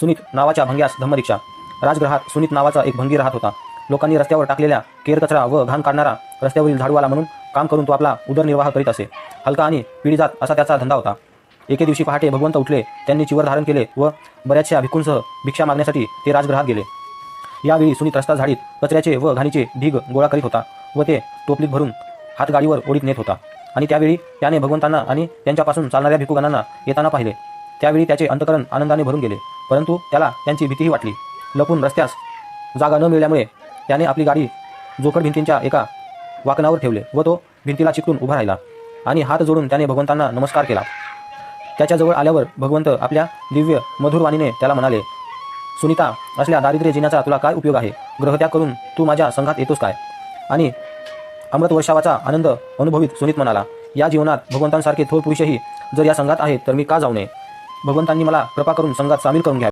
सुनीत नावाच्या भंग्यास धम्मदीक्षा राजगृहात सुनीत नावाचा एक भंगी राहत होता. लोकांनी रस्त्यावर टाकलेल्या केर कचरा व घाण काढणारा रस्त्यावरील झाडूवाला म्हणून काम करून तो आपला उदरनिर्वाह करीत असे. हलका आणि पिढीजात असा त्याचा धंदा होता. एके दिवशी पहाटे भगवंत उठले त्यांनी चिवर धारण केले व बऱ्याचशा भिकूंसह भिक्षा मागण्यासाठी ते राजगृहात गेले. यावेळी सुनीत रस्ता झाडीत कचऱ्याचे व घाणीचे ढीग गोळा करीत होता व ते टोपलीत भरून हातगाडीवर ओढीत नेत होता. आणि त्यावेळी त्याने भगवंतांना आणि त्यांच्यापासून चालणाऱ्या भिक्खुगणांना येताना पाहिले. त्यावेळी त्याचे अंतकरण आनंदाने भरून गेले. परंतु त्याला त्यांची भीतीही वाटली. लपून रस्त्यास जागा न मिळाल्यामुळे त्याने आपली गाडी जोखड भिंतींच्या एका वाकणावर ठेवले व तो भिंतीला चिकटून उभा राहिला आणि हात जोडून त्याने भगवंतांना नमस्कार केला. त्याच्याजवळ आल्यावर भगवंत आपल्या दिव्य मधुरवाणीने त्याला म्हणाले सुनीता असल्या दारिद्र्य जिण्याचा तुला काय उपयोग आहे? ग्रहत्याग करून तू माझ्या संघात येतोस काय? आणि अमृत वर्षावाचा आनंद अनुभवित सुनीत म्हणाला या जीवनात भगवंतांसारखे थोर पुरुषही जर या संघात आहेत तर मी का जाऊ नये? भगवंतांनी मला कृपा करून संघात सामील करून घ्या.